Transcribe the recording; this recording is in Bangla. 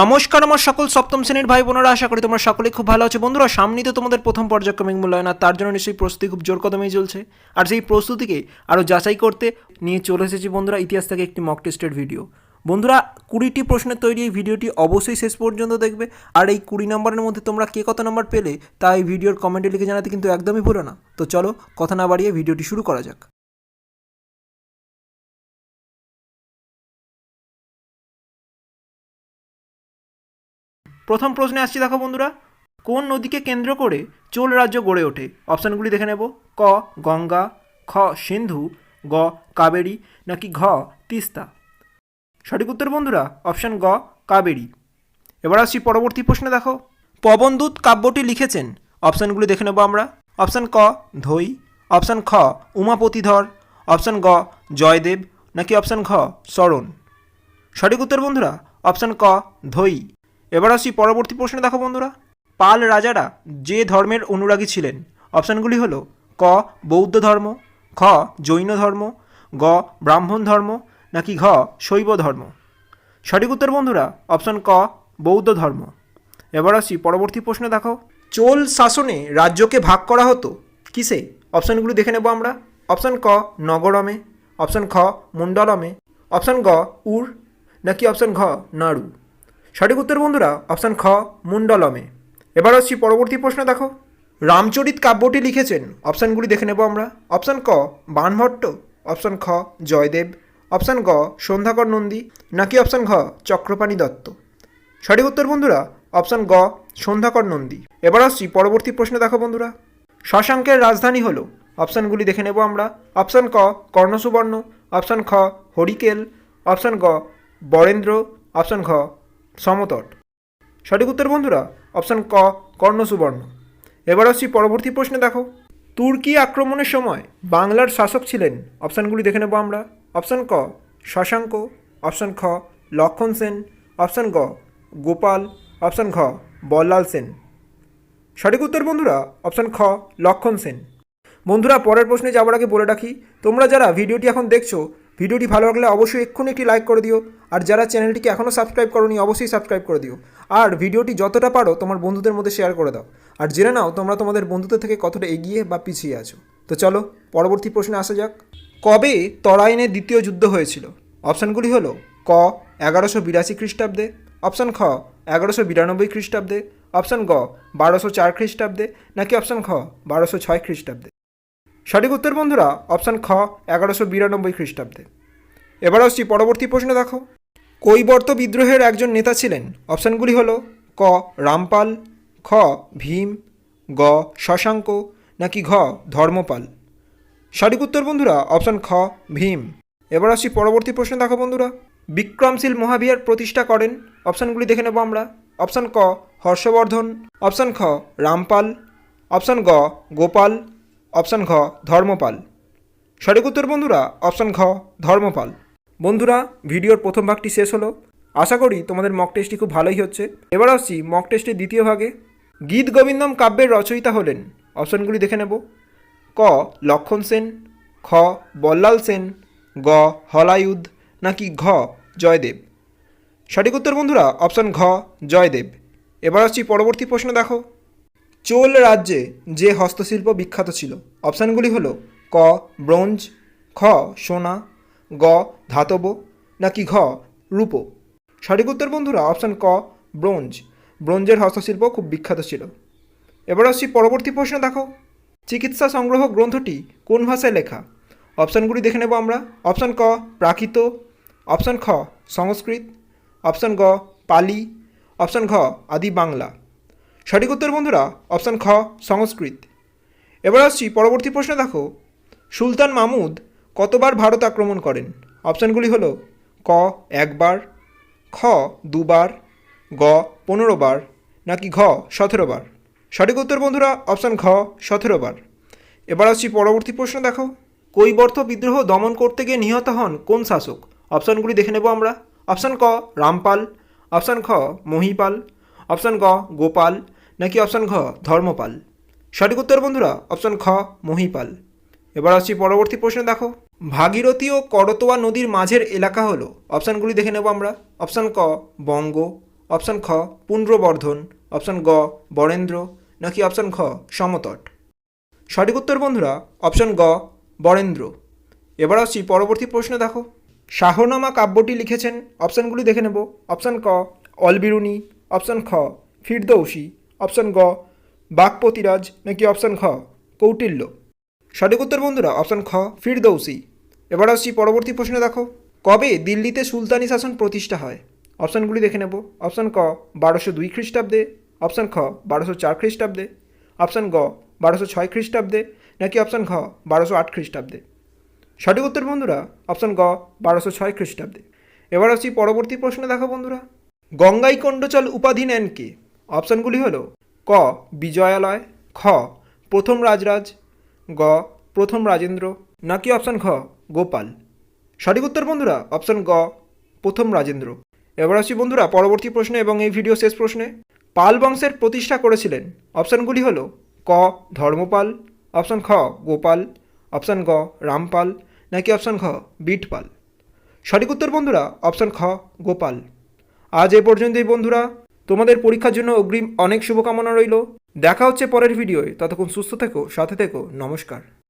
নমস্কার, আমার সকল সপ্তম শ্রেণির ভাই বোনেরা, আশা করি তোমরা সকলেই খুব ভালো আছো। বন্ধুরা, সামনেই তো তোমাদের প্রথম পর্যায়ক্রমিক মূল্যায়ন, আর তার জন্য নিশ্চয়ই প্রস্তুতি খুব জোর কদমেই চলছে। আর সেই প্রস্তুতিকে আরও যাচাই করতে নিয়ে চলে এসেছি বন্ধুরা, ইতিহাস থেকে একটি মক টেস্টের ভিডিও বন্ধুরা, কুড়িটি প্রশ্নের তৈরি এই ভিডিওটি অবশ্যই শেষ পর্যন্ত দেখবে। আর এই কুড়ি নম্বরের মধ্যে তোমরা কে কত নম্বর পেলে, তা এই ভিডিওর কমেন্টে লিখে জানাতে কিন্তু একদমই ভুলো না। তো চলো, কথা না বাড়িয়ে ভিডিওটি শুরু করা যাক। প্রথম প্রশ্নে আসছি দেখো বন্ধুরা। কোন নদীকে কেন্দ্র করে চোল রাজ্য গড়ে ওঠে? অপশানগুলি দেখে নেব। ক, গঙ্গা, খ, সিন্ধু, গ, কাবেরী, নাকি ঘ, তিস্তা? সঠিক উত্তর বন্ধুরা, অপশান গ, কাবেরী। এবার আসছি পরবর্তী প্রশ্নে দেখো। পবনদূত কাব্যটি লিখেছেন। অপশানগুলি দেখে নেব আমরা। অপশান ক ধৈ অপশান খ, উমাপতিধর। অপশান গ, জয়দেব। নাকি অপশান ঘ শরণ সঠিক উত্তর বন্ধুরা, অপশান ক ধৈ এবার আসি পরবর্তী প্রশ্নে দেখো বন্ধুরা। পাল রাজারা যে ধর্মের অনুরাগী ছিলেন, অপশানগুলি হলো ক, বৌদ্ধ ধর্ম, খ, জৈন ধর্ম, গ, ব্রাহ্মণ ধর্ম, নাকি ঘ, শৈব ধর্ম। সঠিক উত্তর বন্ধুরা, অপশান ক, বৌদ্ধ ধর্ম। এবার আসি পরবর্তী প্রশ্নে দেখো। চোল শাসনে রাজ্যকে ভাগ করা হতো? কিসে? অপশানগুলি দেখে নেব আমরা। অপশান ক, নগরমে। অপশান খ, মুন্ডলমে। অপশান গ, উর। নাকি অপশান ঘ, নাড়ু। সঠিক উত্তর বন্ধুরা, অপশান খ মুন্ডলমে এবার আসছি পরবর্তী প্রশ্ন, দেখো। রামচরিত কাব্যটি লিখেছেন, অপশানগুলি দেখে নেব আমরা। অপশান ক বাণভট্ট অপশান খ, জয়দেব। অপশান গ, সন্ধ্যাকর নন্দী। নাকি অপশান ঘ, চক্রপাণী দত্ত। সঠিক উত্তর বন্ধুরা, অপশান গ, সন্ধ্যাকর নন্দী। এবার আসছি পরবর্তী প্রশ্ন, দেখো বন্ধুরা। শশাঙ্কের রাজধানী হল। অপশানগুলি দেখে নেব আমরা। অপশান ক, কর্ণসুবর্ণ। অপশান খ, হরিকেল। অপশান গ, বরেন্দ্র। অপশান ঘ সমতট। সঠিক উত্তর বন্ধুরা, অপশান ক, কর্ণসুবর্ণ। এবার আসছি পরবর্তী প্রশ্নে দেখো। তুর্কি আক্রমণের সময় বাংলার শাসক ছিলেন, অপশানগুলি দেখে নেব আমরা। অপশান ক, শশাঙ্ক। অপশান খ, লক্ষণ সেন। অপশান গ, গোপাল। অপশান ঘ, বল্লাল সেন। সঠিক উত্তর বন্ধুরা, অপশান খ, লক্ষণ সেন। বন্ধুরা, পরের প্রশ্নে যাওয়ার আগে বলে রাখি, তোমরা যারা ভিডিওটি এখন দেখছ ভিডিওটি ভালো লাগলে অবশ্যই এক্ষুনি একটি লাইক করে দিও, আর যারা চ্যানেলটিকে এখনও সাবস্ক্রাইব করোনি, অবশ্যই সাবস্ক্রাইব করে দিও। আর ভিডিওটি যতটা পারো তোমার বন্ধুদের মধ্যে শেয়ার করে দাও। আর জেনে নাও তোমরা তোমাদের বন্ধুদের থেকে কতটা এগিয়ে বা পিছিয়ে আছো। তো চলো, পরবর্তী প্রশ্নে আসা যাক। কবে তরাইনের দ্বিতীয় যুদ্ধ হয়েছিল? অপশানগুলি হলো, ক, এগারোশো বিরাশি খ্রিস্টাব্দে। অপশান খ, এগারোশো বিরানব্বই খ্রিস্টাব্দে। অপশান গ, বারোশো চার খ্রিস্টাব্দে। নাকি অপশান খ, বারোশো ছয় খ্রিস্টাব্দে? সঠিক উত্তর বন্ধুরা, অপশান খ, এগারোশো বিরানব্বই খ্রিস্টাব্দে। এবার আসছি পরবর্তী প্রশ্ন দেখো। কৈবর্ত বিদ্রোহের একজন নেতা ছিলেন। অপশানগুলি হলো, ক, রামপাল, খ, ভীম, গ, শশাঙ্ক, নাকি ঘ, ধর্মপাল। সঠিক উত্তর বন্ধুরা, অপশান খ, ভীম। এবার আসছি পরবর্তী প্রশ্ন দেখো বন্ধুরা। বিক্রমশীল মহাবিহার প্রতিষ্ঠা করেন। অপশানগুলি দেখে নেব আমরা। অপশান ক, হর্ষবর্ধন। অপশান খ, রামপাল। অপশান গ, গোপাল। অপশান ঘ, ধর্মপাল। সঠিক উত্তর বন্ধুরা, অপশান ঘ, ধর্মপাল। বন্ধুরা, ভিডিওর প্রথম ভাগটি শেষ হলো। আশা করি তোমাদের মক টেস্টটি খুব ভালোই হচ্ছে। এবার আসছি মক টেস্টের দ্বিতীয় ভাগে। গীত গোবিন্দম কাব্যের রচয়িতা হলেন। অপশানগুলি দেখে নেব। ক, লক্ষণ সেন। খ, বল্লাল সেন। গ, হলায়ুদ। নাকি ঘ, জয়দেব। সঠিক উত্তর বন্ধুরা, অপশান ঘ, জয়দেব। এবার আসছি পরবর্তী প্রশ্ন দেখো। চোল রাজ্যে যে হস্তশিল্প বিখ্যাত ছিল, অপশানগুলি হলো ক, ব্রোঞ্জ, খ, সোনা, গ, ধাতব, নাকি ঘ, রূপ। সঠিক উত্তর বন্ধুরা, অপশান ক, ব্রোঞ্জ। ব্রোঞ্জের হস্তশিল্প খুব বিখ্যাত ছিল। এবার আসছি পরবর্তী প্রশ্ন দেখো। চিকিৎসা সংগ্রহ গ্রন্থটি কোন ভাষায় লেখা? অপশানগুলি দেখে নেব আমরা। অপশান ক, প্রাকৃত। অপশান খ, সংস্কৃত। অপশান গ, পালি। অপশান ঘ, আদি বাংলা। সঠিক উত্তর বন্ধুরা, অপশান খ, সংস্কৃত। এবার আসছি পরবর্তী প্রশ্ন দেখো, সুলতান মাহমুদ কতবার ভারত আক্রমণ করেন? অপশানগুলি হলো ক, একবার, খ, দুবার, গ পনেরো বার নাকি ঘ সতেরো বার সঠিক উত্তর বন্ধুরা, অপশান ঘ সতেরো বার এবার আসছি পরবর্তী প্রশ্ন দেখো, কৈবর্ত বিদ্রোহ দমন করতে গিয়ে নিহত হন কোন শাসক? অপশানগুলি দেখে নেব আমরা। অপশান ক, রামপাল, অপশান খ, মহিপাল, অপশান গ, গোপাল নাকি অপশান ঘ, ধর্মপাল? সঠিক উত্তর বন্ধুরা, অপশান খ, মহিপাল। এবার আসছি পরবর্তী প্রশ্ন, দেখো। ভাগীরথী ও করতোয়া নদীর মাঝের এলাকা হলো? অপশানগুলি দেখে নেব আমরা। অপশান ক, বঙ্গ। অপশান খ পুণ্ড্রবর্ধন অপশান গ, বরেন্দ্র। নাকি অপশান খ সমতট? সঠিক উত্তর বন্ধুরা, অপশান গ, বরেন্দ্র। এবার আসছি পরবর্তী প্রশ্ন, দেখো। শাহনামা কাব্যটি লিখেছেন, অপশানগুলি দেখে নেব। অপশান ক, অলবিরুনি। অপশান খ, ফিরদৌসি। অপশান গ বাকপতিরাজ নাকি অপশান খ, কৌটিল্য। সঠিক উত্তর বন্ধুরা, অপশান খ, ফিরদৌসি। এবার আসছি পরবর্তী প্রশ্নে দেখো। কবে দিল্লিতে সুলতানি শাসন প্রতিষ্ঠা হয়? অপশানগুলি দেখে নেব। অপশান ক, বারোশো দুই খ্রিস্টাব্দে। অপশান খ, বারোশো চার খ্রিস্টাব্দে। অপশান গ, বারোশো ছয় খ্রিস্টাব্দে। নাকি অপশান খ বারোশো আট খ্রিস্টাব্দে। সঠিক উত্তর বন্ধুরা, অপশান গ, বারোশো ছয় খ্রিস্টাব্দে। এবার আসছি পরবর্তী প্রশ্নে দেখো বন্ধুরা। গঙ্গাই কণ্ডচল উপাধি নেন কে? অপশানগুলি হলো ক, বিজয়ালয়, খ, প্রথম রাজরাজ, গ, প্রথম রাজেন্দ্র, নাকি অপশান খ গোপাল। সঠিক উত্তর বন্ধুরা, অপশান গ, প্রথম রাজেন্দ্র। এবার আসছি বন্ধুরা, পরবর্তী প্রশ্নে এবং এই ভিডিও শেষ প্রশ্নে। পাল বংশের প্রতিষ্ঠা করেছিলেন। অপশানগুলি হল ক, ধর্মপাল, অপশান খ, গোপাল, অপশান গ, রামপাল, নাকি অপশান খ বিটপাল। সঠিক উত্তর বন্ধুরা, অপশান খ, গোপাল। আজ এ পর্যন্তই বন্ধুরা। তোমাদের পরীক্ষার জন্য অগ্রিম অনেক শুভকামনা রইল। দেখা হচ্ছে পরের ভিডিওয়। ততক্ষণ সুস্থ থেকো, সাথে থেকো। নমস্কার।